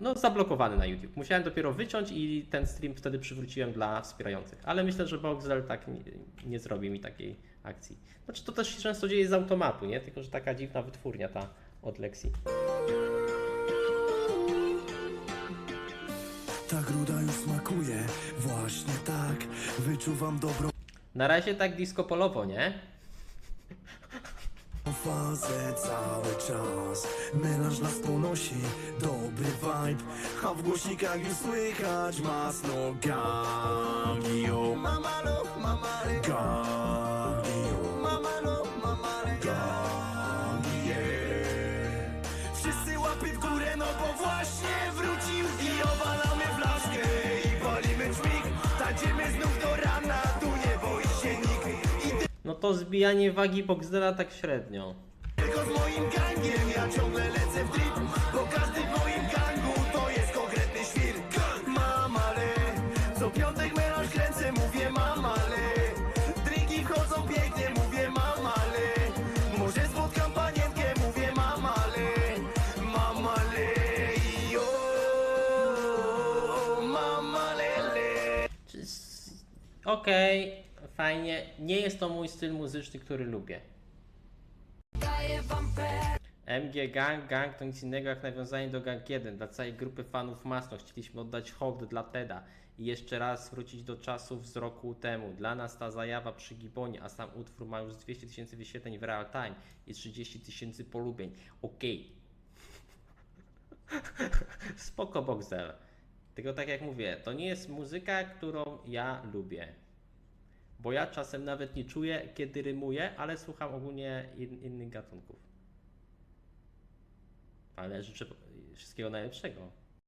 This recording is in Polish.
no, zablokowany na YouTube. Musiałem dopiero wyciąć i ten stream wtedy przywróciłem dla wspierających. Ale myślę, że Boxel tak nie, nie zrobi mi takiej akcji. Znaczy to też się często dzieje z automatu, nie? Tylko, że taka dziwna wytwórnia ta od Lexi. Ta gruda już smakuje, właśnie tak Wyczuwam dobrą Na razie tak disco polowo, nie? Fazę cały czas. Melanż nas ponosi, dobry vibe. A w głośnikach już słychać masno gangi No to zbijanie wagi Boxdela tak średnio. tylko z moim gangiem Ja ciągle lecę w drip Bo każdy w moim gangu to jest konkretny świr. Mam ale Co piątek melanż kręcę Mówię mam ale Drinki wchodzą pięknie Mówię mam ale Może spotkam panienkę Mówię mam ale Mam ale Jo Mam ale Okej, fajnie. Nie jest to mój styl muzyczny, który lubię. MG Gang, Gang to nic innego jak nawiązanie do Gang 1. Dla całej grupy fanów Masno chcieliśmy oddać hołd dla Teda i jeszcze raz wrócić do czasów z roku temu. Dla nas ta zajawa przy Gibonie, a sam utwór ma już 200 tysięcy wyświetleń w real time i 30 tysięcy polubień. Okej. Spoko Boxel. Tylko tak jak mówię, to nie jest muzyka, którą ja lubię. Bo ja czasem nawet nie czuję, kiedy rymuję, ale słucham ogólnie in, innych gatunków. Ale życzę wszystkiego najlepszego.